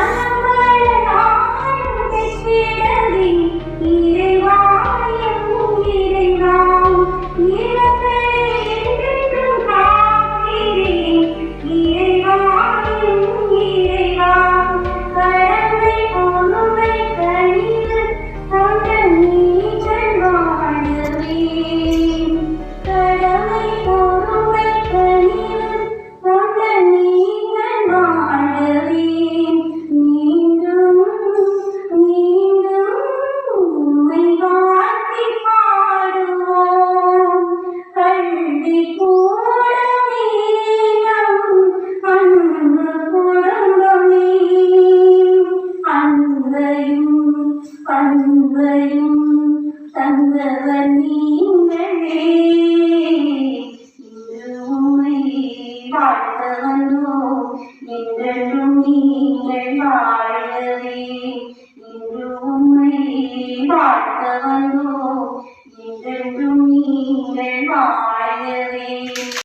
Bye. തങ്ങളും തന്നവർ നീങ്ങളേ வாழ்த்தவனோ என்றும் நீங்கள் வாழவே இன்று உண்மையை வாழ்த்தவனோ என்றும் நீங்கள் வாழவே